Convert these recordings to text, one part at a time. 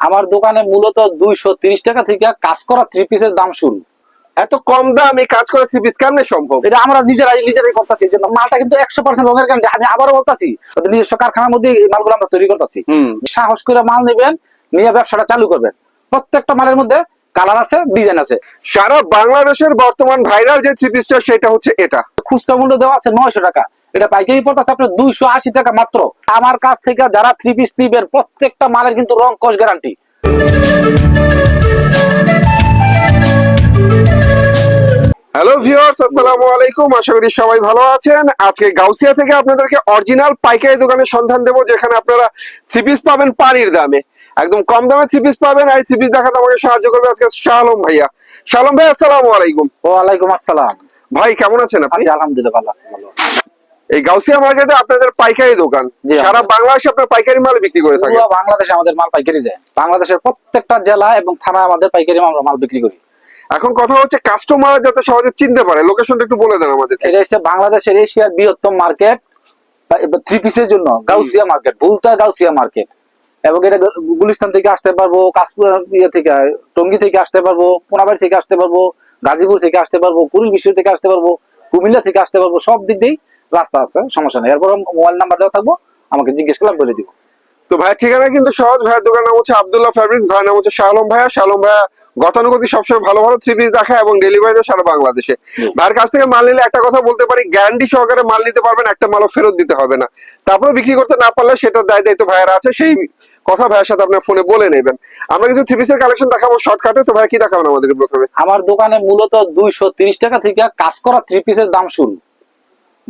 আমার দোকানে মূলত দুইশো তিরিশ টাকা থেকে কাজ করা থ্রি পিসের দাম শুরু। এত কম দামে কাজ করা থ্রি পিস কেমনে সম্ভব? এটা আমরা নিজেরাই নিজেরাই করতেছি এই মালটা কিন্তু একশো পার্সেন্ট রঙের কারণে আমি আবারও বলতেছি নিজস্ব কারখানার মধ্যে এই মালগুলো আমরা তৈরি করতেছি। সাহস করে মাল নেবেন নিয়ে ব্যবসাটা চালু করবেন। প্রত্যেকটা মালের মধ্যে কালার আছে ডিজাইন আছে। সারা বাংলাদেশের বর্তমান ভাইরাল যে থ্রি পিসটা সেটা হচ্ছে এটা। খুচরা মূল্য দেওয়া আছে নয়শো টাকা। এটা পাইকারি পড়তেছে আপনার দুইশো আশি টাকা মাত্র। আমার কাছ থেকে যারা থ্রি পিস নিবেন প্রত্যেকটা মালের কিন্তু রং কস গ্যারান্টি হ্যালো ভিউয়ার্স আসসালামু আলাইকুম। আশা করি সবাই ভালো আছেন। আজকে গাউসিয়া থেকে আপনাদেরকে অরিজিনাল পাইকারি দোকানের সন্ধান দেবো যেখানে আপনারা থ্রি পিস পাবেন পানির দামে। একদম কম দামে থ্রি পিস পাবেন আর থ্রি পিস দেখাতে আমাকে সাহায্য করবে আজকে শালম ভাইয়া। শালম ভাই আসসালামু আলাইকুম। ওয়ালাইকুম আসসালাম। ভাই কেমন আছেন আপনি? আলহামদুলিল্লাহ ভালো আছি ভালো আছি। এই গাউসিয়া মার্কেটে আপনাদের পাইকারি দোকান। সারা বাংলাদেশে আপনার পাইকারি মাল বিক্রি করে থাকেন। বাংলাদেশে আমাদের মাল পাইকারি যায়। বাংলাদেশের প্রত্যেকটা জেলা এবং থানা আমাদের পাইকারি আমরা মাল বিক্রি করি। এখন কথা হচ্ছে কাস্টমার যাতে সহজে চিনতে পারে। লোকেশনটা একটু বলে দেন আমাদেরকে। এটা হচ্ছে বাংলাদেশের এশিয়ার বৃহত্তম মার্কেট থ্রি পিসের জন্য গাউসিয়া মার্কেট ভুলতা গাউসিয়া মার্কেট এবং এটা গুলিস্তান থেকে আসতে পারব কাশপুর ইয়ে থেকে টঙ্গি থেকে আসতে পারব কোনাবাড়ি থেকে আসতে পারব গাজীপুর থেকে আসতে পারব কুড়িল বিশ্ব থেকে আসতে পারব কুমিল্লা থেকে আসতে পারব সব দিক দিয়েই রাস্তা আছে সমস্যা নেই। এরপর মোবাইল নাম্বার দেওয়া থাকব আমাকে জিজ্ঞেস করলাম বলে দিব। তো ভাইয়ের ঠিকানা কিন্তু সহজ। ভাইয়ের দোকান নাম হচ্ছে আব্দুল্লাহ ফ্যাব্রিক্স ভাইয়ের নাম হচ্ছে শালম ভাইয়া। শালম ভাইয়া গতানুগতিক সবসময় ভালো ভালো থ্রি পিস দেখায় এবং ডেলিভারি দেয় সারা বাংলাদেশে। ভাইয়ের কাছ থেকে মাল নিলে একটা কথা বলতে পারি গ্যারান্টি সহকারে মাল নিতে পারবেন একটা মালও ফেরত দিতে হবে না। তারপরে বিক্রি করতে না পারলে সেটা দায় দায়িত্ব ভাইয়ের আছে সেই কথা ভাইয়ের সাথে আপনার ফোনে বলে নেবেন। আমরা কিছু থ্রি পিসের কালেকশন দেখাবো শর্টকাটে তো ভাই কি দেখাবেন আমাদের প্রথমে? আমার দোকানে মূলত দুইশো তিরিশ টাকা থেকে কাজ করা থ্রি পিসের দাম শুরু।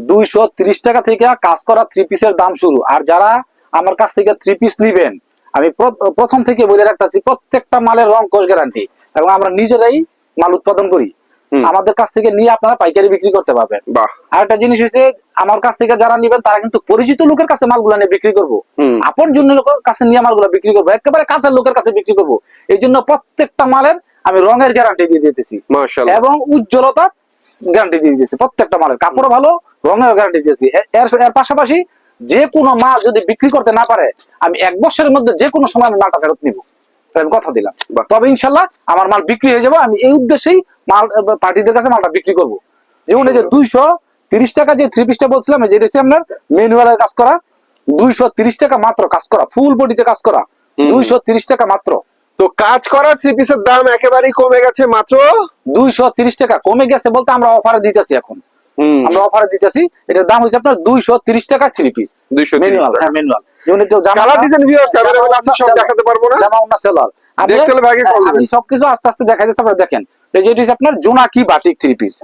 দুইশো তিরিশ টাকা থেকে কাজ করা থ্রি পিসের দাম শুরু। আর যারা আমার কাছ থেকে থ্রি পিস নিবেন আমি প্রথম থেকে বলে রাখতেছি প্রত্যেকটা মালের রং কোষ গ্যারান্টি এবং আমরা নিজেরাই মাল উৎপাদন করি। আমাদের কাছ থেকে নিয়ে আপনারা পাইকারি বিক্রি করতে পারবেন। আর একটা জিনিস হচ্ছে আমার কাছ থেকে যারা নিবেন তারা কিন্তু পরিচিত লোকের কাছে মালগুলো নিয়ে বিক্রি করব। আপন জন্য লোকের কাছে নিয়ে মালগুলো বিক্রি করব। একেবারে কাছের লোকের কাছে বিক্রি করব। এই জন্য প্রত্যেকটা মালের আমি রঙের গ্যারান্টি দিয়ে দিতেছি। এবং উজ্জ্বলতা গ্যারান্টি দিয়ে দিয়েছি প্রত্যেকটা মালের। কাপড় ভালো রঙের গ্যারান্টি দিয়েছি। এর এর পাশাপাশি যে কোনো মাল যদি বিক্রি করতে না পারে আমি এক বছরের মধ্যে যে কোনো সময় আমি মালটা ফেরত নিব। আমি কথা দিলাম। তবে ইনশাল্লাহ আমার মাল বিক্রি হয়ে যাবে। আমি এই উদ্দেশ্যেই মাল পার্টিদের কাছে মালটা বিক্রি করব। যেমন এই যে দুইশো তিরিশ টাকা যে থ্রি পিসটা বলছিলাম যেটা হচ্ছে আপনার ম্যানুয়ালের কাজ করা দুইশো তিরিশ টাকা মাত্র কাজ করা ফুল বডিতে কাজ করা দুইশো তিরিশ টাকা মাত্র। তো কাজ করা থ্রি পিসের দাম একেবারেই কমে গেছে মাত্র? দুইশো তিরিশ টাকা কমে গেছে বলতে আমরা অফারে দিতেছি এখন। আমরা অফারে দিতেছি এটার দাম হচ্ছে আপনার দুইশো তিরিশ টাকা থ্রি পিস ম্যানুয়াল আমি বাটিক পিস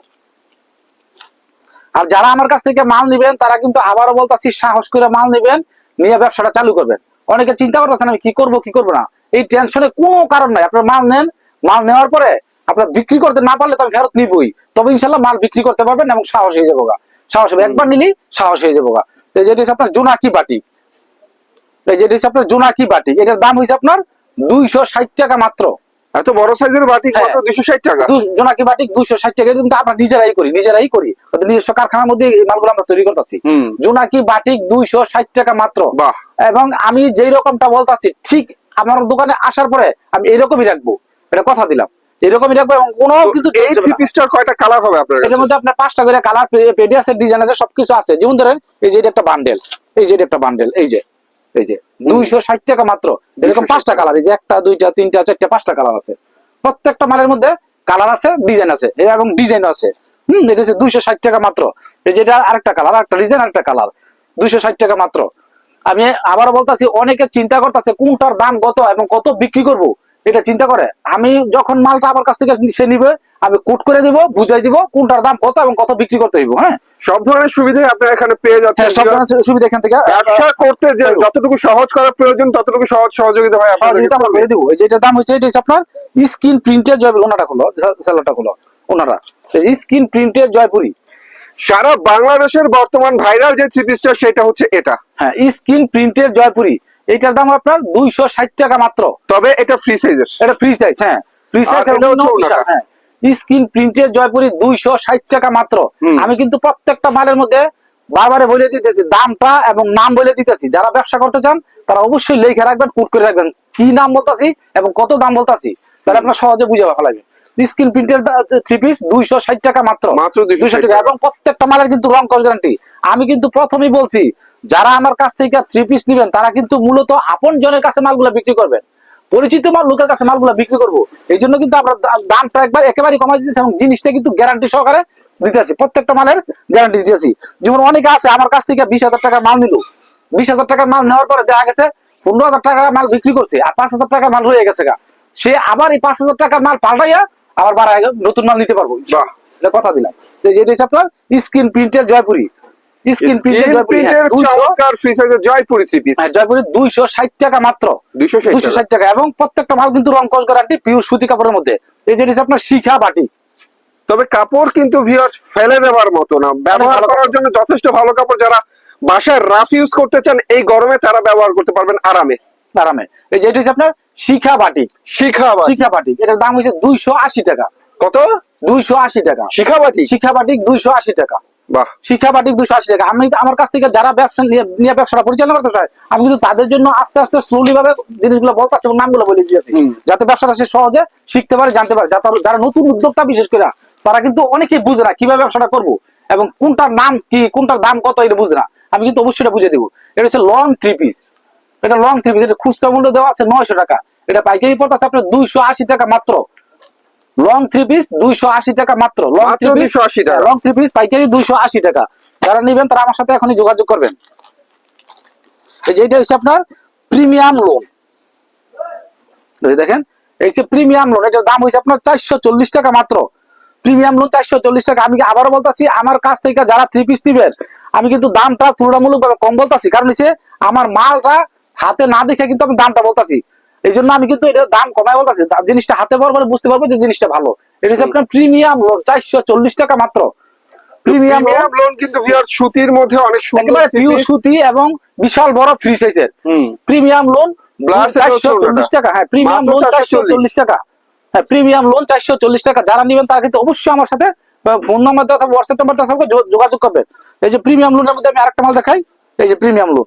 আর যারা আমার কাছ থেকে মাল নিবেন তারা কিন্তু আবারও বলতেছি সাহস করে মাল নিবেন নিয়ে ব্যবসাটা চালু করবেন। অনেকে চিন্তা করতেছেন আমি কি করব কি করব না? এই টেনশনে কোনো কারণ নাই। আপনার মাল নেন মাল নেওয়ার পরে আপনার বিক্রি করতে না পারলে তো আমি ফেরত নিবই। তবে ইনশাল্লাহ মাল বিক্রি করতে পারবেন এবং সাহস হয়ে যাব গা। সাহস হবে একবার নিলেই সাহস হয়ে যাব গা। তো যেটি হচ্ছে আপনার জোনাকি বাটিক এই যেটি হচ্ছে আপনার জোনাকি বাটিক এটার দাম হয়েছে আপনার দুইশো ষাট টাকা মাত্র। এত বড় সাইজের বাটি হ্যাঁ। মাত্র দুশো ষাট টাকা? জোনাকি বাটিক দুইশো ষাট টাকা। কিন্তু আমরা নিজেরাই করি নিজেরাই করি। নিজস্ব কারখানার মধ্যে মালগুলো আমরা তৈরি করতেছি। জোনাকি বাটিক দুইশো ষাট টাকা মাত্র। এবং আমি যেই রকমটা বলতাছি ঠিক আমার দোকানে আসার পরে আমি এরকমই রাখব। এটা কথা দিলাম। এরকমই রাখব এবং কোনো কিন্তু এই থ্রি পিসটার কয়টা কালার হবে আপনার কাছে মধ্যে আপনার পাঁচটা করে কালার পেডি আছে ডিজাইন আছে সবকিছু আছে। যেমন ধরেন এই যে এটা একটা বান্ডেল এই যে এটা একটা বান্ডেল এই যে এই যে দুইশো ষাট টাকা মাত্র। এরকম পাঁচটা কালার এই যে একটা দুইটা তিনটা চারটা পাঁচটা কালার আছে। প্রত্যেকটা মালের মধ্যে কালার আছে ডিজাইন আছে এবং ডিজাইন আছে। হম এটা হচ্ছে দুইশো ষাট টাকা মাত্র। এই যে এটা আরেকটা কালার আরেকটা ডিজাইন আরেকটা কালার দুইশো ষাট টাকা মাত্র। আমি আবার বলতাছি অনেকে চিন্তা করতেছে কোনটার দাম কত এবং কত বিক্রি করব? এটা চিন্তা করে। আমি যখন মালটা আমার কাছ থেকে সে নিবে আমি কোট করে দিব বুঝাই দিব কোনটার দাম কত এবং কত বিক্রি করতে হইব হ্যাঁ? সব ধরনের সুবিধা আপনার এখানে পেয়ে যাচ্ছেন। হ্যাঁ, সব ধরনের সুবিধা এখান থেকে ব্যবসা করতে যে যতটুকু সহজ করার প্রয়োজন ততটুকু সহজ সহযোগিতা হয় আপনাদের সহযোগিতা আমরা করে দিব। এই যেটা দাম হচ্ছে এটা হচ্ছে আপনার স্ক্রিন প্রিন্টের জয় ওনাটা খুলো সেলারটা খুলো ওনারা। স্ক্রিন প্রিন্টের জয়পুরি। সারা বাংলাদেশের বর্তমান ভাইরাল যে থ্রি পিসটা সেটা হচ্ছে এটা। হ্যাঁ স্ক্রিন প্রিন্টের জয়পুরি। এইটার দাম আপনার দুইশো ষাট টাকা মাত্র। তবে এটা ফ্রি সাইজের এটা ফ্রি সাইজ হ্যাঁ। ফ্রি সাইজ হ্যাঁ। স্ক্রিন প্রিন্টের জয়পুরি দুইশো ষাট টাকা মাত্র। আমি কিন্তু প্রত্যেকটা মালের মধ্যে বারবারে বলে দিতেছি দামটা এবং নাম বলে দিতেছি। যারা ব্যবসা করতে চান তারা অবশ্যই লেখে রাখবেন কুট করে রাখবেন। কি নাম বলতাছি এবং কত দাম বলতাছি তাহলে আপনার সহজে বুঝে ফেলাবে স্ক্রিন প্রিন্টের থ্রি পিস দুইশো ষাট টাকা মাত্র। মাত্র দুইশো ষাট টাকা এবং প্রত্যেকটা মালের কিন্তু রং কস গ্যারান্টি আমি কিন্তু প্রথমেই বলছি যারা আমার কাছ থেকে থ্রি পিস নিবেন তারা কিন্তু মূলত আপন জনের কাছে মালগুলো বিক্রি করবেন। পরিচিত মাল লোকের কাছে মালগুলো বিক্রি করব। এই জন্য কিন্তু আমরা দামটা একবার একেবারে কমাই দিতেছি এবং জিনিসটা কিন্তু গ্যারান্টি সহকারে দিতেছি। প্রত্যেকটা মালের গ্যারান্টি দিতেছি। যেমন অনেকে আছে আমার কাছ থেকে বিশ হাজার টাকার মাল নিল। বিশ হাজার টাকার মাল নেওয়ার পরে দেখা গেছে পনেরো হাজার টাকার মাল বিক্রি করছে আর পাঁচ হাজার টাকার মাল হয়ে গেছে গা। সে আবার এই পাঁচ হাজার টাকার মাল পাল্টাইয়া আবার বাড়ায় নতুন মাল নিতে পারব। কথা দিলাম। তো যেটা হচ্ছে আপনার স্ক্রিন প্রিন্টের জয়পুরি। স্ক্রিন প্রিন্টের জয়পুরি দুইশো চমৎকার free Jaipuri three piece Jaipuri দুইশো ষাট টাকা মাত্র। দুইশো দুইশো ষাট টাকা। এবং প্রত্যেকটা মাল কিন্তু রং কস গ্যারান্টি পিওর সুতি কাপড়ের মধ্যে। এই যেটা আপনার শিখা বাটি। তবে কাপড় কিন্তু ভিউয়ার্স ফেলে দেওয়ার মতো না। ব্যবহার করার জন্য যথেষ্ট ভালো কাপড় যারা বাসায় রাফ ইউজ করতে চান এই গরমে তারা ব্যবহার করতে পারবেন আরামে। আরামে। এই যেটা হচ্ছে আপনার শিখা বাটি। শিখা বাটি। শিখা বাটি। এটার দাম হচ্ছে দুইশো আশি টাকা। কত? দুইশো আশি টাকা। শিখা বাটি? শিখা বাটি দুইশো আশি টাকা। বাহ। শিক্ষা বাটিক দুশো আশি টাকা। আমি আমার কাছ থেকে যারা ব্যবসা নিয়ে ব্যবসাটা পরিচালনা করতে চায় আমি কিন্তু তাদের জন্য আস্তে আস্তে স্লোলি ভাবে জিনিসগুলো বলতেছি এবং নামগুলো বলে দিয়েছি। যাতে ব্যবসাটা সে সহজে শিখতে পারে জানতে পারে। যাতে যারা নতুন উদ্যোক্তা বিশেষ করে তারা কিন্তু অনেকেই বুঝে না কীভাবে ব্যবসাটা করব এবং কোনটার নাম কি কোনটার দাম কত এটা বুঝে না। আমি কিন্তু অবশ্যই এটা বুঝে দেবো। এটা হচ্ছে লং থ্রি পিস এটা লং থ্রি পিস এটা খুচরা মূল্য দেওয়া আছে নয়শো টাকা। এটা পাইকারি পড়তেছে আপনার দুইশো আশি টাকা মাত্র। লং থ্রি পিস দুইশো আশি টাকা মাত্র। লং থ্রি পিস 280 টাকা। লং থ্রি পিস পাইকারি দুইশো আশি টাকা। যারা নেবেন তারা আমার সাথে এখনই যোগাযোগ করবেন। এই যে এটা হচ্ছে আপনার প্রিমিয়াম লোন দেখেন এই যে প্রিমিয়াম লোন এটার দাম হয়েছে আপনার চারশো চল্লিশ টাকা মাত্র। প্রিমিয়াম লোন চারশো চল্লিশ টাকা। আমি আবারও বলতাছি আমার কাছ থেকে যারা থ্রি পিস দিবেন আমি কিন্তু দামটা তুলনামূলক ভাবে কম বলতাছি। কারণ হচ্ছে আমার মালটা হাতে না দেখে কিন্তু আমি দামটা বলতাছি। এই জন্য আমি কিন্তু এটা দাম কমাই বলতাছি। জিনিসটা হাতে পাওয়ার পরে বুঝতে পারব যে জিনিসটা ভালো। এটা হচ্ছে আপনার প্রিমিয়াম লোন চারশো চল্লিশ টাকা মাত্র। প্রিমিয়াম লোন কিন্তু সুতির মধ্যে অনেক সুন্দর পিওর সুতি এবং বিশাল বড় ফ্রি সাইজের প্রিমিয়াম লোন চারশো চল্লিশ টাকা। হ্যাঁ প্রিমিয়াম লোন চারশো চল্লিশ। টাকা। হ্যাঁ প্রিমিয়াম লোন চারশো চল্লিশ টাকা। যারা নেবেন তারা কিন্তু অবশ্যই আমার সাথে ফোন নাম্বার দেওয়া থাকবে হোয়াটসঅ্যাপ নাম্বার দেওয়া থাকবে যোগাযোগ করবেন। এই যে প্রিমিয়াম লোনের মধ্যে আমি আরেকটা মাল দেখাই। এই যে প্রিমিয়াম লোন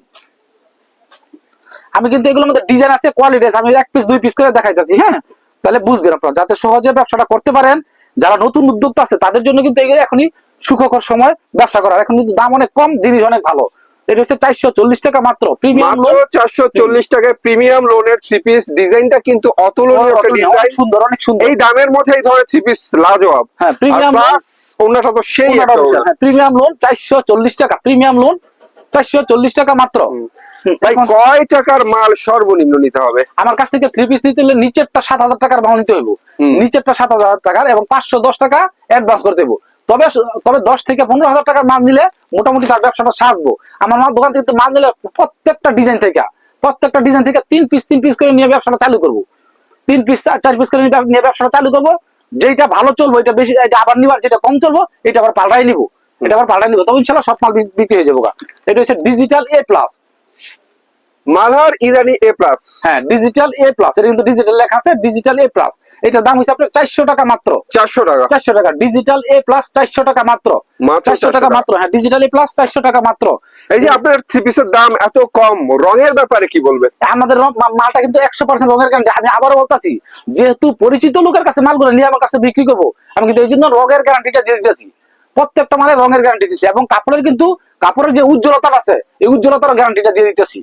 আমি কিন্তু এগুলোর মধ্যে ডিজাইন আছে কোয়ালিটি আছে আমি এক পিস দুই পিস করে দেখাইতেছি হ্যাঁ? তাহলে বুঝবেন আপনারা যাতে সহজে ব্যবসাটা করতে পারেন যারা নতুন উদ্যোক্তা আছে তাদের জন্য কিন্তু এগুলো এখনই সুখকর সময় ব্যবসা করার। এখন কিন্তু দাম অনেক কম জিনিস অনেক ভালো। এটা হচ্ছে চারশো চল্লিশ টাকা মাত্র প্রিমিয়াম লোন চারশো চল্লিশ টাকায় প্রিমিয়াম লোনের থ্রি পিস ডিজাইনটা কিন্তু অতুলনীয় একটা অনেক ডিজাইন সুন্দর অনেক সুন্দর। এই দামের মধ্যে এই ধরনের থ্রি পিস লাজবাব হ্যাঁ, তো সেই প্রিমিয়াম লোন চারশো চল্লিশ টাকা প্রিমিয়াম লোন চারশো চল্লিশ টাকা মাত্র। ভাই কয় টাকার মাল সর্বনিম্ন নিতে হবে? আমার কাছ থেকে থ্রি পিস নিতে হলে নিচেরটা সাত হাজার টাকার মাল নিতে হইব। নিচেরটা সাত হাজার টাকার এবং পাঁচশো দশ টাকা অ্যাডভান্স করতে হইব। তবে তবে দশ থেকে পনেরো হাজার টাকার মাল নিলে মোটামুটি তার ব্যবসাটা সাজবো। আমার মাল দোকান থেকে তো মাল নিলে প্রত্যেকটা ডিজাইন থেকে প্রত্যেকটা ডিজাইন থেকে তিন পিস তিন পিস করে নিয়ে ব্যবসাটা চালু করব। তিন পিস চার পিস করে নিয়ে ব্যবসাটা চালু করব। যেটা ভালো চলবো এটা বেশি এটা আবার নিবার যেটা কম চলবো এটা আবার পাল্টাই নিবো। এটা আবার নিবো। তবে ইনশাল্লাহ সব মাল বিক্রি হয়ে যাব এটা হচ্ছে digital A plus Malhar Irani A plus হ্যাঁ ডিজিটাল এ প্লাস এটা কিন্তু ডিজিটাল লেখা আছে ডিজিটাল এ প্লাস এটার দাম হচ্ছে আপনার চারশো টাকা মাত্র। চারশো টাকা। চারশো টাকা। ডিজিটাল এ প্লাস চারশো টাকা মাত্র। চারশো টাকা টাকা। মাত্র। হ্যাঁ ডিজিটাল এ প্লাস চারশো টাকা মাত্র। এই যে আপনার থ্রি পিসের দাম এত কম রঙের ব্যাপারে কি বলবেন? আমাদের মালটা কিন্তু একশো পার্সেন্ট রঙের গ্যারান্টি আমি আবারও বলতাছি যেহেতু পরিচিত লোকের কাছে মালগুলো নিয়ে আমার কাছে বিক্রি করব আমি কিন্তু এই জন্য রঙের গ্যারান্টিটা দিয়ে দিতেছি। প্রত্যেকটা মানে রঙের গ্যারান্টি দিচ্ছি এবং কাপড়ের কিন্তু কাপড়ের যে উজ্জ্বলতা আছে এই উজ্জ্বলতার গ্যারান্টিটা দিয়ে দিতেছি।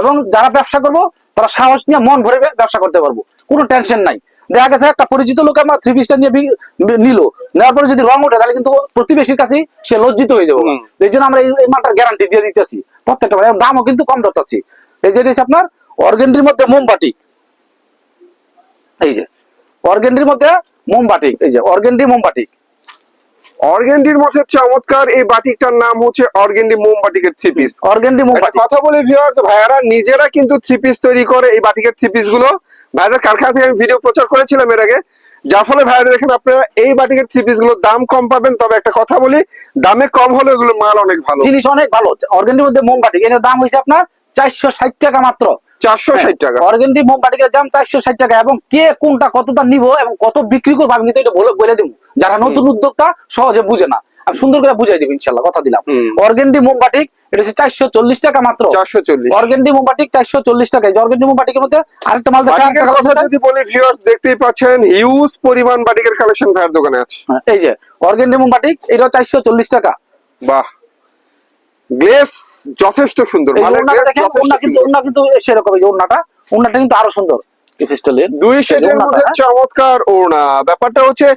এবং যারা ব্যবসা করব তারা সাহস নিয়ে মন ভরে ব্যবসা করতে পারব। কোনো টেনশন নাই। দেখা গেছে একটা পরিচিত লোক আমার থ্রি পিসটা নিয়ে নিল। নেওয়ার পরে যদি রং ওঠে তাহলে কিন্তু প্রতিবেশীর কাছে সে লজ্জিত হয়ে যাবে। এই জন্য আমরা এই মালটার গ্যারান্টি দিয়ে দিতেছি। প্রত্যেকটা। এবং দামও কিন্তু কম ধরতেছি। এই যে আপনার অর্গেন্ডির মধ্যে মোমবাটি এই যে অর্গেন্ডির মধ্যে মোমবাটি এই যে অর্গেন্ডি মোমবাটি অর্গেন্ডির মধ্যে চমৎকার এই বাটিকটার নাম হচ্ছে অর্গেন্ডি মোম বাটিকের থ্রি পিস অর্গেন্ডি মোমবাটি। কথা বলি ভিউয়ার্স ভাইয়ারা নিজেরা কিন্তু থ্রি পিস তৈরি করে এই বাটিকের থ্রি পিসগুলো। ভাইয়াদের কারখানা থেকে আমি ভিডিও প্রচার করেছিলাম এর আগে। যার ফলে ভাইয়ারা দেখেন আপনারা এই বাটিকের থ্রি পিসগুলোর দাম কম পাবেন। তবে একটা কথা বলি দামে কম হলে এগুলো মাল অনেক ভালো। জিনিস অনেক ভালো। অর্গেন্ডির মধ্যে মোমবাটি এটার দাম হয়েছে আপনার চারশো ষাট টাকা মাত্র। চারশো ষাট টাকা। অর্গেন্ডি মোমবাটিকের দাম চারশো ষাট টাকা এবং কে কোনটা কতটা নিব এবং কত বিক্রি করব আমি কিন্তু এটা বলে বলে যারা নতুন উদ্যোক্তা সহজে বুঝে না। আমি সুন্দর করে বুঝাই দিব ইনশাল্লাহ কথা দিলাম। হুম। অর্গেন্ডি মোমবাটিক এটা হচ্ছে চারশো চল্লিশ টাকা মাত্র। চারশো চল্লিশ। অর্গেন্ডি মোমবাটিক চারশো চল্লিশ টাকা। অর্গেন্ডি মোমবাটিকের মধ্যে আরেকটা মাল দেখা কথা যদি বলি ভিউয়ার্স দেখতেই পাচ্ছেন হিউজ পরিমাণ বাটিকের কালেকশন ভাইয়ের দোকানে আছে। হ্যাঁ, এই যে অর্গেন্ডি মোমবাটিক এটা চারশো চল্লিশ টাকা। বাহ। গ্লেস যথেষ্ট সুন্দর। কিন্তু। কিন্তু সেরকম যে ওড়নাটা কিন্তু আরও সুন্দর পিস্টলের দুই শেডের মধ্যে হ্যাঁ? চমৎকার ওড়না। ব্যাপারটা হচ্ছে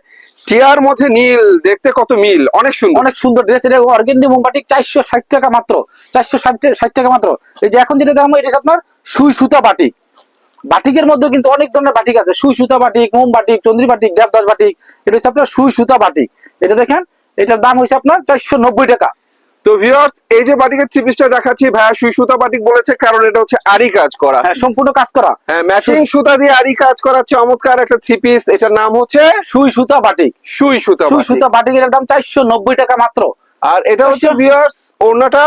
টিয়ার মধ্যে নীল দেখতে কত মিল অনেক সুন্দর। অনেক সুন্দর ড্রেস এটা অর্গেন্ডি মোমবাটিক চারশো ষাট টাকা মাত্র চারশো ষাট ষাট টাকা মাত্র। এই যে এখন যেটা দেখো এটা আপনার সুই সুতা বাটিক। বাটিকের মধ্যে কিন্তু অনেক ধরনের বাটিক আছে। সুই সুতা বাটিক মোম বাটিক চন্দ্রী বাটিক দেবদাস বাটিক এটা হচ্ছে আপনার সুই সুতা বাটিক। এটা দেখেন এটার দাম হয়েছে আপনার চারশো নব্বই টাকা। তো ভিউয়ার্স এই যে বাটিকের থ্রি পিসটা দেখাচ্ছি ভাইয়া সুই সুতা বাটিক বলেছে কারণ এটা হচ্ছে আরি কাজ করা। হ্যাঁ সম্পূর্ণ কাজ করা। হ্যাঁ ম্যাচিং সুতা দিয়ে আরি কাজ করা চমৎকার একটা থ্রি পিস এটার নাম হচ্ছে সুই সুতা বাটিক। সুই সুতা সুই বাটিক। সুতা বাটিকের দাম চারশো নব্বই টাকা মাত্র। আর এটা হচ্ছে। ভিউয়ার্স ওড়নাটা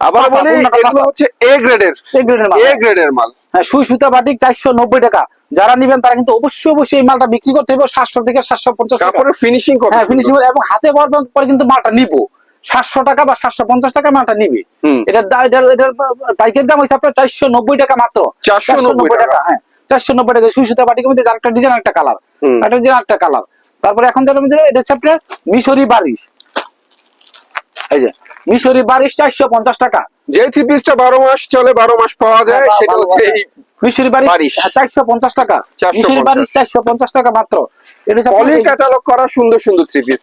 আবার বলি এগুলো পাশা। হচ্ছে এ গ্রেডের এই গ্রেডের মাল। এ গ্রেডের মাল। হ্যাঁ সুই সুতা বাটিক চারশো নব্বই টাকা। যারা নিবেন তারা কিন্তু অবশ্যই অবশ্যই এই মালটা বিক্রি করতে হবে সাতশো থেকে সাতশো পঞ্চাশ টাকা। কাপড়ের ফিনিশিং কত হ্যাঁ ফিনিশিং এবং হাতে পারবেন পরে কিন্তু মালটা নিবো। সাতশো টাকা বা সাতশো পঞ্চাশ টাকা মালটা নিবে। এটার এটার পাইকের দাম হচ্ছে আপনার চারশো নব্বই টাকা মাত্র। 490 টাকা। হ্যাঁ। চারশো নব্বই টাকা। সুই সুতা বাটিকের মধ্যে একটা ডিজাইন একটা কালার একটা ডিজাইন একটা কালার তারপরে এখন যেটা মধ্যে এটা হচ্ছে আপনার মিশরি বারিশ। এই যে মিশরি বারিশ চারশো পঞ্চাশ টাকা। যে থ্রি পিসটা বারো মাস চলে বারো মাস পাওয়া যায় হ্যাঁ, সেটা হচ্ছে মিশরি বারিশ বারিশ। চারশো পঞ্চাশ টাকা। 450 মিশরি বারিশ চারশো পঞ্চাশ টাকা মাত্র। এটা হচ্ছে ক্যাটালগ করা সুন্দর সুন্দর থ্রি পিস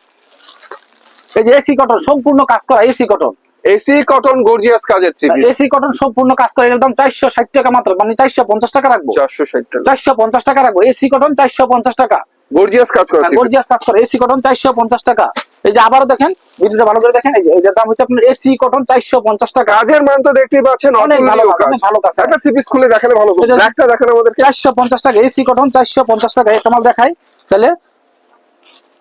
এই যে এসি কটন সম্পূর্ণ কাজ করা AC cotton. AC cotton gorgeous কাজের থ্রি এসি কটন সম্পূর্ণ কাজ করে এর দাম চারশো ষাট টাকা মাত্র মানে চারশো পঞ্চাশ টাকা রাখব। চারশো ষাট টাকা। চারশো পঞ্চাশ টাকা রাখব এসি কটন চারশো পঞ্চাশ টাকা। গর্জিয়াস কাজ করা গর্জিয়াস কাজ করে এসি কটন চারশো পঞ্চাশ টাকা। এই যে আবারও দেখেন ভিডিওটা ভালো করে দেখেন এই যে এটার দাম হচ্ছে আপনার এসি কটন চারশো পঞ্চাশ টাকা। কাজের মান তো দেখতেই পাচ্ছেন অনেক ভালো কাজ। ভালো কাজ। একটা থ্রি পিস খুলে দেখালে ভালো এটা- ব্ল্যাকটা দেখান চারশো পঞ্চাশ টাকা এসি কটন চারশো পঞ্চাশ টাকা একটা মাল দেখাই। তাহলে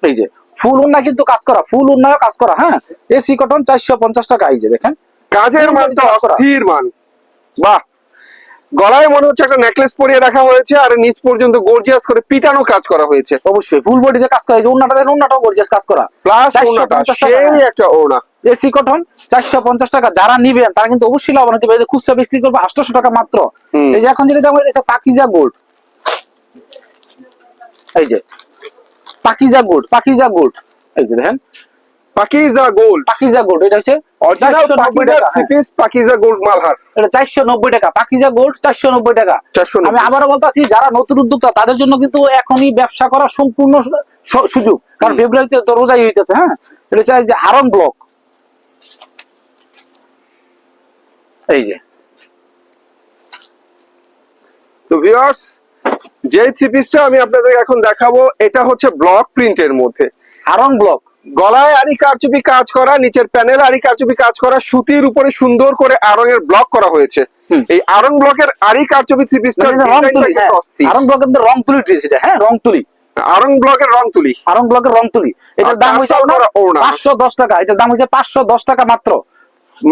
এই যে ফুল উন্না কিন্তু কাজ করা ফুল উন্নয় কাজ করা হ্যাঁ? এসি কটন চারশো পঞ্চাশ টাকা এই যে দেখেন। কাজের মান তো। অস্থির মান। বাহ! গলায় মনে হচ্ছে একটা নেকলেস পরিয়ে রাখা হয়েছে আর নিচ পর্যন্ত গর্জিয়াস করে পিটানো কাজ করা হয়েছে। অবশ্যই ফুল বডিতে কাজ করা এই যে উন্নাটা দেখেন উন্নাটাও গর্জিয়াস কাজ করা। প্লাস 450 টাকা, সেই। একটা ওড়না। এসি কটন চারশো পঞ্চাশ টাকা। যারা নিবেন তারা কিন্তু অবশ্যই লাভ নিতে পারে। খুচরা বিক্রি করবে আটশো টাকা মাত্র। এই যে এখন যেটা দাম হয়েছে পাকিজা গোল্ড এই যে পাকিজা গোল্ড পাকিজা গোল্ড। এই যে দেখেন পাকিজা গোল্ড। পাকিজা গোল্ড এটা হচ্ছে অরিজিনাল পাকিজা টাকা, three. Piece Pakiza gold Malhar এটা চারশো নব্বই টাকা পাকিজা গোল্ড চারশো নব্বই টাকা। আমি আবারও বলতেছি যারা নতুন উদ্যোক্তা তাদের জন্য কিন্তু এখনই ব্যবসা করার সম্পূর্ণ সুযোগ। কারণ ফেব্রুয়ারিতে তো রোজাই হইতেছে হ্যাঁ? এটা হচ্ছে যে আরং ব্লক। এই যে। তো ভিউয়ার্স যে থ্রি পিসটা আমি আপনাদের এখন দেখাবো এটা হচ্ছে ব্লক প্রিন্টের মধ্যে। আরং ব্লক। গলায় আরি কারচুপি কাজ করা নিচের প্যানেল আরি কারচুপি কাজ করা সুতির উপরে সুন্দর করে আরং এর ব্লক করা হয়েছে। এই আরং ব্লকের আরি কারচুপি থ্রি পিসটা রং তুলি আরং ব্লকের রং তুলি ড্রেস এটা হ্যাঁ রং তুলি। আরং ব্লকের রং তুলি। আরং ব্লকের রং তুলি। এটার দাম হয়েছে ওড়না। পাঁচশো দশ টাকা এটার দাম হয়েছে পাঁচশো দশ টাকা মাত্র।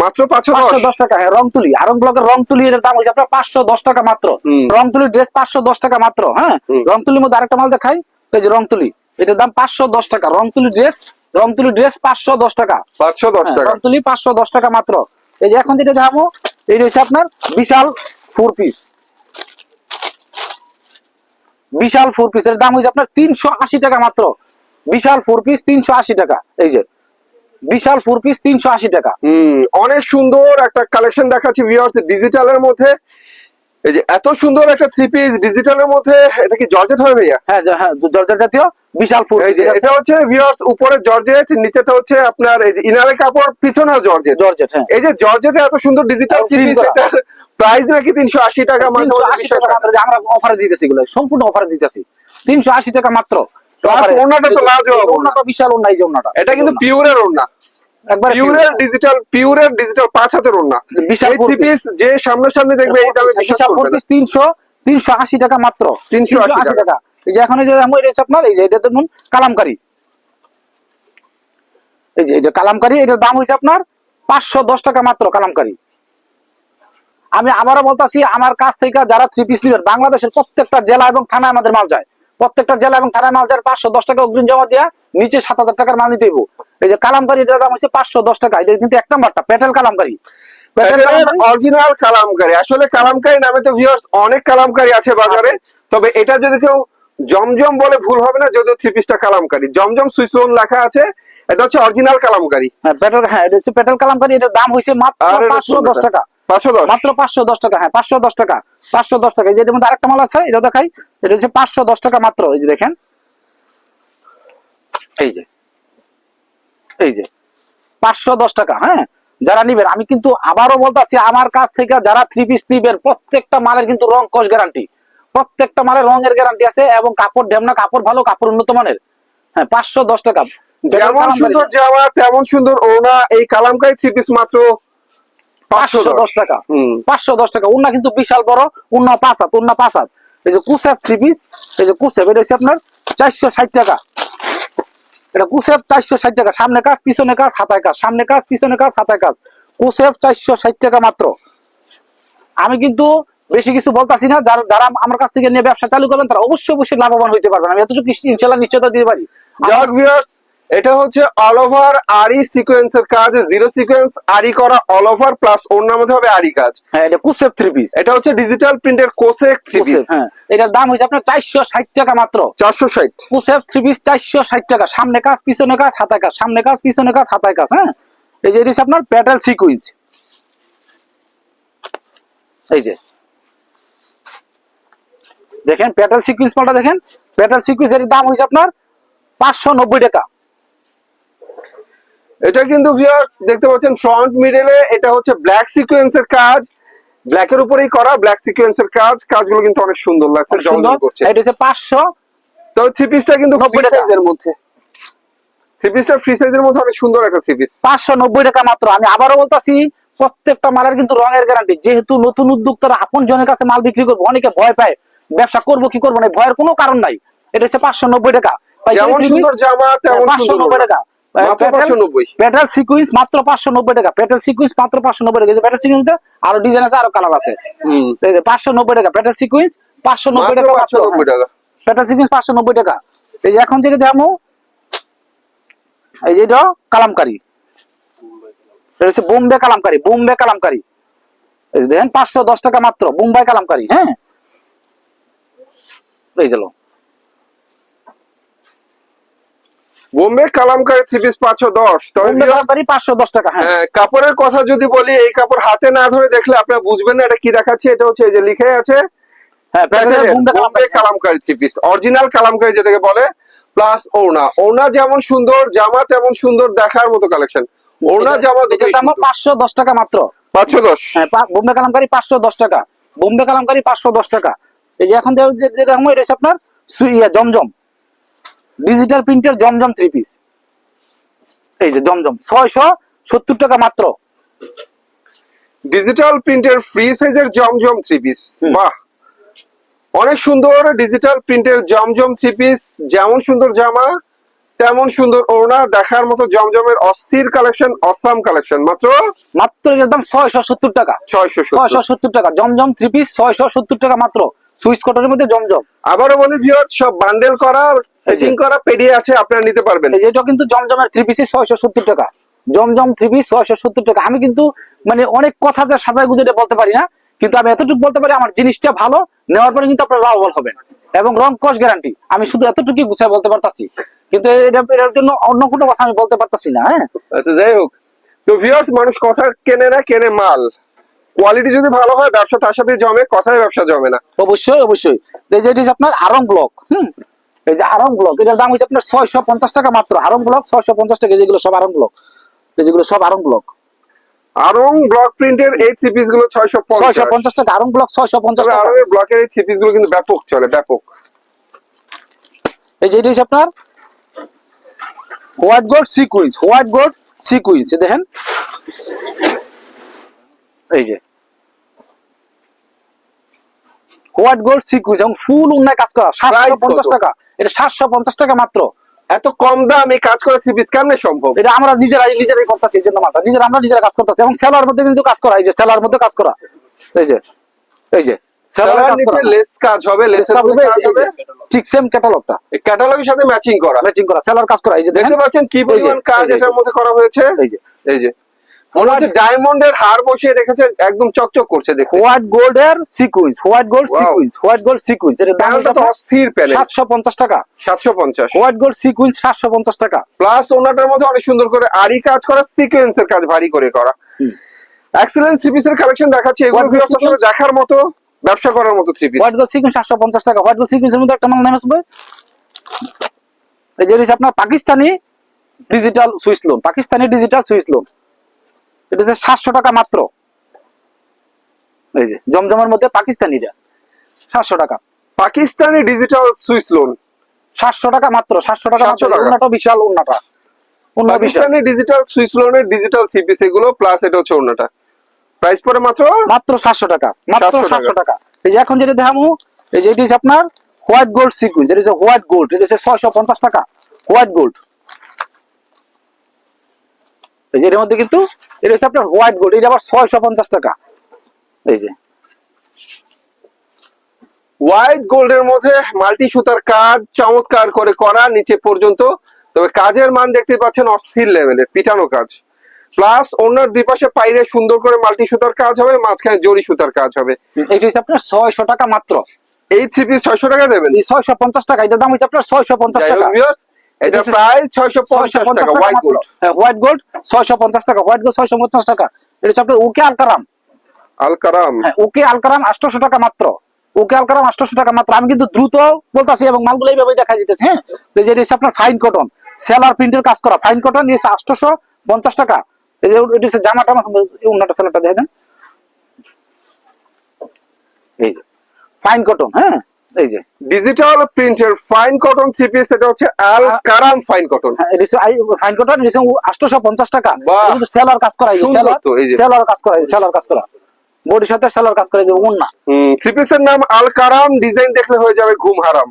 মাত্র পাঁচশো দশ। টাকা হ্যাঁ রং তুলি আরং ব্লকের রং তুলি এটার দাম হয়েছে আপনার পাঁচশো দশ টাকা মাত্র। রং ড্রেস পাঁচশো দশ টাকা মাত্র হ্যাঁ? হুম। রং তুলির মধ্যে আরেকটা মাল দেখাই এই যে রং তুলি এটার দাম পাঁচশো দশ টাকা। রং তুলি ড্রেস রং তুলি ড্রেস পাঁচশো দশ টাকা। পাঁচশো দশ হ্যাঁ, টাকা। রং তুলি পাঁচশো দশ টাকা মাত্র। এই যে এখন যেটা দেখাবো এই রয়েছে আপনার বিশাল ফোর পিস বিশাল ফোর পিসের দাম হয়েছে আপনার তিনশো আশি টাকা মাত্র। বিশাল ফোর পিস তিনশো আশি টাকা। এই যে বিশাল ফোর পিস তিনশো আশি টাকা। অনেক সুন্দর একটা কালেকশন দেখাচ্ছি ভিউয়ার্স ডিজিটালের মধ্যে। এই যে এত সুন্দর একটা থ্রি পিস ডিজিটালের মধ্যে এটা কি জর্জেট হবে ভাইয়া? হ্যাঁ হ্যাঁ জর্জার জাতীয় বিশাল এই যে এটা হচ্ছে ভিউয়ার্স উপরে জর্জেট নিচেটা হচ্ছে আপনার এই যে ইনারে কাপড় পিছনেও জর্জেট। জর্জেট হ্যাঁ। এই যে জর্জেটে এত সুন্দর ডিজিটাল থ্রি পিস। এটার প্রাইস নাকি তিনশো আশি টাকা তিনশো মাত্র আশি টাকা। মাত্র আমরা অফারে দিতেছি এগুলো সম্পূর্ণ অফারে দিতেছি। তিনশো আশি টাকা মাত্র। তো এই যে- লাজবাব এই বিশাল ওড়না এই যে ওড়নাটা। এটা কিন্তু ওড়না। পিওরের ওড়না। একবারে পিওরের ডিজিটাল পিওরের ডিজিটাল পাঁচ হাতের ওড়না। বিশাল এই four থ্রি piece। পিস যে সামনাসামনি দেখবে এই দামে বিশাল ফোর করবে না। পিস তিনশো তিনশো আশি টাকা মাত্র। 380 টাকা। এই যে এখন এই যে দাম হচ্ছে আপনার এই যে এটা দেখুন কালামকারি। এই যে এটা কালামকারি এটার দাম হয়েছে আপনার পাঁচশো দশ টাকা মাত্র কালামকারি। আমি আবারও বলতাছি আমার কাছ থেকে যারা থ্রি পিস নেবেন বাংলাদেশের প্রত্যেকটা জেলা এবং থানায় আমাদের মাল যায়। প্রত্যেকটা জেলা এবং থানায় মাল পাঁচশো দশ টাকা অগ্রিম জমা দেওয়া নিচে সাত হাজার টাকার মাল নিতে হইব। এই যে কালামকারি এটার দাম হচ্ছে পাঁচশো দশ টাকা এটা কিন্তু এক নাম্বারটা পেটেল কালামকারি। পেটেল কালামকারি? আসলে কালামকারী নামে তো ভিউয়ার্স অনেক কালামকারী আছে বাজারে তবে এটা যদি কেউ জমজম বলে ভুল হবে না যদিও থ্রি পিসটা কালামকারী। জমজম সুইস লোন লেখা আছে এটা হচ্ছে অরিজিনাল কালামকারী। হ্যাঁ পেটেল হ্যাঁ এটা হচ্ছে পেটেল কালামকারি এটার দাম হচ্ছে মাত্র পাঁচশো দশ টাকা। মাত্র টাকা হ্যাঁ পাঁচশো দশ টাকা পাঁচশো দশ টাকা। এই যে এটার মধ্যে আরেকটা মাল আছে এটা দেখাই এটা হচ্ছে পাঁচশো দশ টাকা মাত্র এই যে দেখেন। এই যে এই যে পাঁচশো দশ টাকা হ্যাঁ যারা নিবেন আমি কিন্তু আবারও বলতেছি আমার কাছ থেকে যারা থ্রি পিস নিবেন প্রত্যেকটা মালের কিন্তু রং কস গ্যারান্টি প্রত্যেকটা মালের রঙের গ্যারান্টি আছে এবং কাপড় ঢেমনা কাপড় ভালো কাপড় উন্নত মানের। হ্যাঁ পাঁচশো দশ টাকা। যেমন সুন্দর জামা তেমন সুন্দর ওনা এই কালামকারী থ্রি পিস মাত্র। পাঁচশো পাঁচশো। দশ টাকা। পাঁচশো দশ টাকা। উন্না কিন্তু বিশাল বড় উন্না পাঁচ হাত উন্না পাঁচ হাত এই যে কুসেপ থ্রি পিস এই যে কুসেপ এটা হচ্ছে আপনার চারশো ষাট টাকা। এটা কুসেপ চারশো ষাট টাকা। সামনে কাজ পিছনে কাজ হাতায় কাজ। সামনে কাজ পিছনে কাজ হাতায় কাজ। কুসেপ চারশো ষাট টাকা মাত্র। আমি কিন্তু বেশি কিছু বলতাছি না। যারা যারা আমার কাছ থেকে নিয়ে ব্যবসা চালু করবেন তারা অবশ্যই অবশ্যই লাভবান হইতে পারবেন। আমি এতটুকু ইনশাল্লাহ নিশ্চয়তা দিতে পারি। এটা হচ্ছে অল ওভার আরি সিকোয়েন্সের কাজ জিরো সিকোয়েন্স আরি করা অল ওভার প্লাস ওর মধ্যে হবে আরি কাজ। হ্যাঁ এটা কুসেপ থ্রি পিস এটা হচ্ছে ডিজিটাল প্রিন্টের কোসেক থ্রি পিস হ্যাঁ। এটার দাম হয়েছে আপনার চারশো ষাট টাকা মাত্র। চারশো ষাট। কুসেপ থ্রি পিস চারশো ষাট টাকা। সামনে কাজ পিছনে কাজ হাতায় কাজ। সামনে কাজ পিছনে কাজ হাতায় কাজ হ্যাঁ? এই যে এটা আপনার প্যাটেল সিকুইন্স এই যে। দেখেন প্যাটেল সিকুইন্স মালটা দেখেন। প্যাটেল সিকুইন্স এর দাম হয়েছে আপনার পাঁচশো নব্বই টাকা। এটা কিন্তু ভিউয়ার্স দেখতে পাচ্ছেন ফ্রন্ট মিডলে এটা হচ্ছে ব্ল্যাক সিকোয়েন্সের কাজ। ব্ল্যাক এর উপরেই করা ব্ল্যাক সিকোয়েন্সের কাজ। কাজগুলো কিন্তু অনেক সুন্দর লাগছে সুন্দর। করছে। এটা হচ্ছে পাঁচশো। তো থ্রি পিসটা কিন্তু ফ্রি 90 সাইজের মধ্যে। থ্রি পিসটা ফ্রি সাইজের মধ্যে অনেক সুন্দর একটা থ্রি পিস পাঁচশো নব্বই টাকা মাত্র। আমি আবারও বলতাছি প্রত্যেকটা মালের কিন্তু রঙের গ্যারান্টি যেহেতু নতুন উদ্যোক্তারা আপন জনের কাছে মাল বিক্রি করব অনেকে ভয় পায়। ব্যবসা করব কি করব না ভয়ের কোনো কারণ নাই। এটা হচ্ছে পাঁচশো নব্বই টাকা। যেমন সুন্দর জামা তেমন পাঁচশো সুন্দর নব্বই টাকা। পাঁচশো সিকুইন্স মাত্র পাঁচশো নব্বই টাকা। পেট্রোল সিকুইন্স মাত্র পাঁচশো নব্বই টাকা। পেট্রোল সিকুইন্স আরও ডিজাইন আছে আরও কালার আছে। পাঁচশো নব্বই টাকা। সিকুইন্স পাঁচশো নব্বই টাকা। পাঁচশো নব্বই টাকা। পেট্রোল সিকুইন্স পাঁচশো নব্বই টাকা। এই যে এখন যেটা দেখামো এই যে এটা কালামকারি। এটা হচ্ছে বোম্বে কালামকারি বোম্বে কালামকারি। এই যে দেখেন পাঁচশো দশ টাকা মাত্র। বোম্বাই কালামকারি হ্যাঁ? এই যে লো। বোম্বে কালামকারী থ্রি পিস পাঁচশো দশ। পাঁচশো দশ টাকা হ্যাঁ। হ্যাঁ, কাপড়ের কথা যদি বলি এই কাপড় হাতে না ধরে দেখলে আপনারা বুঝবেন না এটা কি দেখাচ্ছে এটা হচ্ছে এই যে লিখে আছে kalamkari. Three piece original kalamkari যেটাকে বলে প্লাস ওড়না। ওড়না যেমন সুন্দর জামা তেমন সুন্দর দেখার মতো কালেকশন ওড়না জামা দাম পাঁচশো দশ টাকা মাত্র। পাঁচশো দশ। হ্যাঁ বোম্বে কালামকারি পাঁচশো দশ টাকা। বোম্বে কালামকারি পাঁচশো দশ টাকা। এই যে এখন যে- যে- যে দেখো এটা হচ্ছে আপনার ইয়ে, জমজম। ডিজিটাল প্রিন্টের জমজম থ্রি পিস এই যে জমজম ছয়শো সত্তর টাকা মাত্র। ডিজিটাল প্রিন্টের ফ্রি সাইজের জমজম থ্রি পিস বাহ! অনেক সুন্দর ডিজিটাল প্রিন্টের জমজম থ্রি পিস যেমন সুন্দর জামা তেমন সুন্দর ওড়না দেখার মতো জমজমের অস্থির কালেকশন অসাম কালেকশন মাত্র মাত্র একদম দাম ছয়শো সত্তর টাকা। ছয়শো ছয়শো সত্তর টাকা। জমজম থ্রি পিস ছয়শো সত্তর টাকা মাত্র। সুইচ কটনের মধ্যে জমজম। আবারও বলি ভিউয়ার সব বান্ডেল করা সেটিং করা পেডিয়ে আছে আপনারা নিতে পারবেন। এই যে এটা কিন্তু জমজমের থ্রি পিসে ছয়শো সত্তর টাকা। জমজম থ্রি পিস ছয়শো সত্তর টাকা। আমি কিন্তু মানে অনেক কথা যে সাজায় গুজে বলতে পারি না কিন্তু আমি এতটুকু বলতে পারি আমার জিনিসটা ভালো নেওয়ার পরে কিন্তু আপনার লাভবান হবেন। এবং রং কস গ্যারান্টি আমি শুধু এতটুকুই গুছায় বলতে পারতাছি। কিন্তু এটা এটার জন্য অন্য কোনো কথা আমি বলতে পারতাছি না হ্যাঁ? আচ্ছা যাই হোক। তো ভিউয়ার্স মানুষ কথা কেনে না কেনে মাল। কোয়ালিটি যদি ভালো হয় ব্যবসা তার সাথে জমে কথায় ব্যবসা জমে না। অবশ্যই অবশ্যই। তো এই যে আপনার আরং ব্লক হুম? এই যে আরং ব্লক এটার দাম হচ্ছে আপনার ছয়শো পঞ্চাশ টাকা মাত্র। আরং ব্লক ছয়শো পঞ্চাশ টাকা যেগুলো সব আরং ব্লক যেগুলো সব আরং ব্লক আরং ব্লক প্রিন্টের এই থ্রি পিসগুলো ছয়শো ছয়শো পঞ্চাশ টাকা আরং ব্লক ছয়শো পঞ্চাশ তবে টাকা। আরং এর ব্লকের এই থ্রি পিসগুলো কিন্তু ব্যাপক চলে ব্যাপক। এই যে এটা হচ্ছে আপনার white gold sequins white gold sequins দেখেন। এই যে হোয়াইট গোল্ড সিকুইন্স এবং ফুল উন্নয় কাজ করা সাতশো পঞ্চাশ টাকা। এটা সাতশো পঞ্চাশ টাকা মাত্র। এত কম দাম এই কাজ করে থ্রি পিস কেমনে সম্ভব? এটা আমরা নিজেরাই নিজেরাই করতেছি এই জন্য মাথা। নিজেরা আমরা নিজেরা কাজ করতেছি। এবং সেলার মধ্যে কিন্তু কাজ করা এই যে সেলার মধ্যে কাজ করা। এই যে এই যে। ঠিক সেম ক্যাটালগটা ক্যাটালগের সাথে ম্যাচিং করা। ম্যাচিং করা সেলার কাজ করা এই যে দেখতে পাচ্ছেন কি পরিমাণ কাজ এটার মধ্যে করা হয়েছে? এই যে এই যে মনে হচ্ছে ডায়মন্ডের হার বসিয়ে একদম চকচক করছে হোয়াইট গোল্ড এর হোয়াইট গোল্ড. হোয়াইট গোল্ড দাম তো অস্থির প্যানেল। টাকা। হোয়াইট গোল্ড টাকা। প্লাস ওনাটার মধ্যে অনেক সুন্দর করে আরি কাজ করা সিকোয়েন্সের কাজ ভারী করে করা। হুম। এক্সেলেন্ট থ্রি পিসের কালেকশন দেখাচ্ছি এগুলো? আসলে দেখার মতো ব্যবসা করার মতো থ্রি পিস হোয়াইট গোল্ড টাকা। হোয়াইট গোল্ড সিকুয়েন্সের মধ্যে একটা মাল নেমে আসবে এই যে হচ্ছে আপনার Pakistani digital Swiss lawn Pakistani digital Swiss lawn এটা হচ্ছে সাতশো টাকা মাত্র। এই যে জমজমের মধ্যে পাকিস্তানিরা। সাতশো টাকা। পাকিস্তানি ডিজিটাল সুইস লোন সাতশো টাকা মাত্র সাতশো টাকা মাত্র। 700 উন্নাটা বিশাল উন্নাটা। পাকিস্তানি ডিজিটাল সুইস লোনের ডিজিটাল থ্রি এগুলো প্লাস এটা হচ্ছে প্রাইস পরে মাত্র? মাত্র সাতশো টাকা। মাত্র সাতশো টাকা। এই যে এখন যেটা দেখামু এই যে এটি হচ্ছে আপনার হোয়াইট গোল্ড সিকুয়েন্স এটা হচ্ছে হোয়াইট গোল্ড এটা হচ্ছে ছয়শো পঞ্চাশ টাকা। হোয়াইট গোল্ড এই যে এর মধ্যে কিন্তু এটা হচ্ছে আপনার হোয়াইট গোল্ড এটা আবার ছয়শো পঞ্চাশ টাকা। এই যে। হোয়াইট গোল্ডের মধ্যে মাল্টি সুতার কাজ চমৎকার করে করা নিচে পর্যন্ত। তবে কাজের মান দেখতে পাচ্ছেন অস্থির লেভেলে পিটানো কাজ। প্লাস অন্যান্য দুই পাশে পাইরে সুন্দর করে মাল্টি সুতার কাজ হবে মাঝখানে জরি সুতার কাজ হবে। এটা হচ্ছে আপনার ছয়শো টাকা মাত্র। এই থ্রি পিস ছয়শো টাকা দেবেন? এই ছয়শো পঞ্চাশ টাকা এটার দাম হচ্ছে আপনার ছয়শো পঞ্চাশ টাকা। এটা প্রায় টাকা হোয়াইট গোল্ড হ্যাঁ হোয়াইট টাকা হোয়াইট গোল্ড ছয়শো পঞ্চাশ টাকা। এটা হচ্ছে আপনার ওকে আলকারাম। আলকারাম। হ্যাঁ ওকে আলকারাম আটশোশো টাকা মাত্র। ওকে আলকারাম আটশোশো টাকা মাত্র। আমি কিন্তু দ্রুত বলতেছি এবং মালগুলো এইভাবে দেখা যেতেছে হ্যাঁ? তো যে এটা হচ্ছে আপনার ফাইন কটন সেলার প্রিন্টের কাজ করা। ফাইন কটন আটশোশো পঞ্চাশ টাকা। এই যে এটা হচ্ছে জামাটা উন্নটা সেলারটা দেখে দেন। এই যে ফাইন কটন হ্যাঁ? এই যে ডিজিটাল প্রিন্টের ফাইন কটন থ্রি পিস এটা হচ্ছে Alkaram fine cotton fine cotton হচ্ছে পঞ্চাশ টাকা। কিন্তু সেলার কাজ করা এই যে সুন্দর সেলার কাজ করা এই যে। সেলার কাজ করা। বডির সাথে সেলার কাজ করা উন্না। থ্রি পিসের নাম আলকারাম ডিজাইন দেখলে হয়ে যাবে ঘুম হারাম।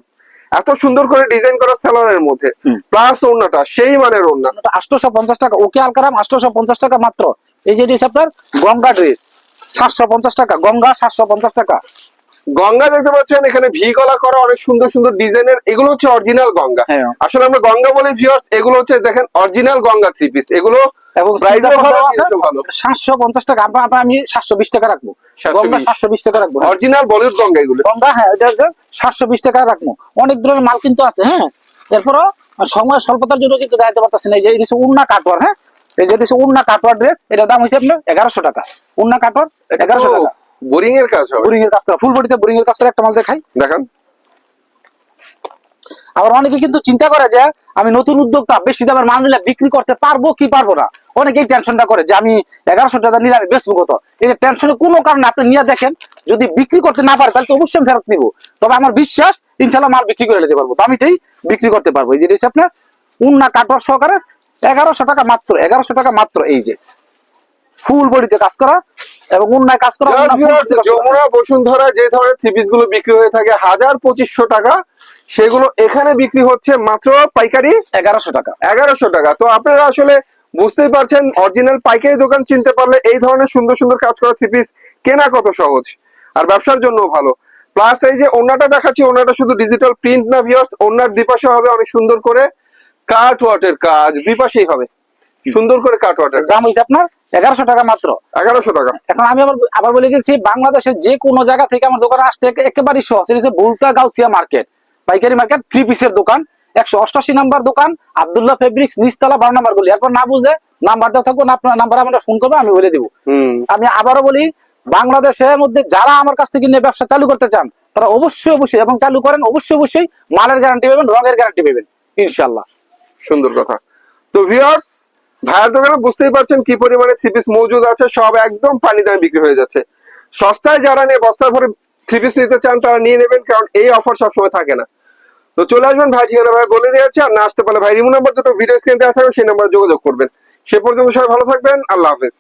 এত সুন্দর করে ডিজাইন করা সেলারের মধ্যে। প্লাস ওন্নাটা সেই মানের ওন্না। আটশোশো পঞ্চাশ টাকা। ওকে আলকারাম আটশোশো পঞ্চাশ টাকা মাত্র। এই যে ড্রেস আপনার গঙ্গা ড্রেস সাতশো পঞ্চাশ টাকা। গঙ্গা সাতশো পঞ্চাশ টাকা। গঙ্গা দেখতে পাচ্ছেন এখানে ভি গলা করা অনেক সুন্দর সুন্দর ডিজাইনের এগুলো হচ্ছে অরিজিনাল গঙ্গা। হ্যাঁ। আসলে আমরা গঙ্গা বলি ভিউয়ার্স এগুলো হচ্ছে দেখেন অরিজিনাল গঙ্গা থ্রি পিস এগুলো এবং সাতশো পঞ্চাশ টাকা আমি সাতশো বিশ টাকা রাখব। গঙ্গা সাতশো বিশ টাকা রাখব অরিজিনাল বলিউড গঙ্গা এগুলো। গঙ্গা হ্যাঁ এটা সাতশো বিশ টাকা রাখব। অনেক ধরনের মাল কিন্তু আছে হ্যাঁ। এরপরও সময় স্বল্পতার জন্য কিন্তু দায়িত্ব পারতেছি না এই যে এটা উন্না কাটোয়ার হ্যাঁ। এই যে এটা উন্না কাটোয়ার ড্রেস এটার দাম হচ্ছে আপনার এগারোশো টাকা। উন্না কাটোয়ার এগারোশো টাকা। বোরিং এর কাজ হবে। বোরিং এর কাজ করা ফুল বডিতে বোরিং এর কাজ করে একটা মাল দেখাই দেখান। আবার অনেকে কিন্তু চিন্তা করে যে আমি নতুন উদ্যোক্তা বেশি দামের মাল নিলে বিক্রি করতে পারব কি পারব না? অনেকেই টেনশনটা করে যে আমি এগারোশো টাকা নিলে আমি বেচবো কত? এই টেনশনে কোনো কারণে আপনি নিয়ে দেখেন যদি বিক্রি করতে না পারে তাহলে তো অবশ্যই আমি ফেরত নিবো। তবে আমার বিশ্বাস ইনশাল্লাহ মাল বিক্রি করে নিতে পারব। তো আমি এটাই বিক্রি করতে পারব। এই যে আপনার উন্না কাটোয়ার সহকারে এগারোশো টাকা মাত্র এগারোশো টাকা মাত্র এই যে। ফুল বডিতে কাজ করা এবং উন্নায় কাজ করা। যমুনা বসুন্ধরা যে ধরনের থ্রি পিসগুলো বিক্রি হয়ে থাকে হাজার পঁচিশশো টাকা সেগুলো এখানে বিক্রি হচ্ছে মাত্র পাইকারি এগারোশো টাকা। এগারোশো টাকা। তো আপনারা আসলে বুঝতেই পারছেন অরিজিনাল পাইকারি দোকান চিনতে পারলে এই ধরনের সুন্দর সুন্দর কাজ করা থ্রি পিস কেনা কত সহজ আর ব্যবসার জন্য ভালো। প্লাস এই যে ওনাটা দেখাচ্ছি ওনাটা শুধু ডিজিটাল প্রিন্ট না ভিউয়ার্স ওনার দুপাশে হবে অনেক সুন্দর করে কাট ওয়াটের কাজ দুই পাশেই হবে। সুন্দর করে কাট ওয়াটের দাম হয়েছে আপনার? এগারোশো টাকা মাত্র। এগারোশো টাকা। এখন আমি আবার আবার বলে গেছি বাংলাদেশের যে কোনো জায়গা থেকে আমার দোকানে আসতে একে- একেবারেই সহজ। এটা বুলতা গাউসিয়া মার্কেট পাইকারি মার্কেট থ্রি পিসের দোকান একশো অষ্টাশি নাম্বার দোকান আবদুল্লাহ ফেব্রিক্স নিচতলা বারো নাম্বার বলি এরপর না বুঝলে নাম্বার দেওয়া থাকব না আপনার নাম্বার আমরা ফোন করব আমি বলে দিব। আমি আবারও বলি বাংলাদেশের মধ্যে যারা আমার কাছ থেকে নিয়ে ব্যবসা চালু করতে চান তারা অবশ্যই অবশ্যই এবং চালু করেন অবশ্যই অবশ্যই মালের গ্যারান্টি পাবেন রঙের গ্যারান্টি পাবেন ইনশাল্লাহ সুন্দর কথা। তো ভিউয়ার্স ভাইয়ের বুঝতেই পারছেন কি পরিমাণে থ্রি পিস মজুদ আছে, সব একদম পানি দামে বিক্রি হয়ে যাচ্ছে। সস্তায় যারা নিয়ে বস্তার ভরে থ্রি পিস নিতে চান, তারা নিয়ে নেবেন, কারণ এই অফার সবসময় থাকে না। তো চলে আসবেন ভাই ঠিকানা ভাই বলে দিয়েছে আর না আসতে পারলে ভাই রিমু নাম্বার দুটো ভিডিও স্ক্রিন দেওয়া থাকবে, সেই নাম্বারে যোগাযোগ করবেন। সে পর্যন্ত সবাই ভালো থাকবেন, আল্লাহ হাফেজ।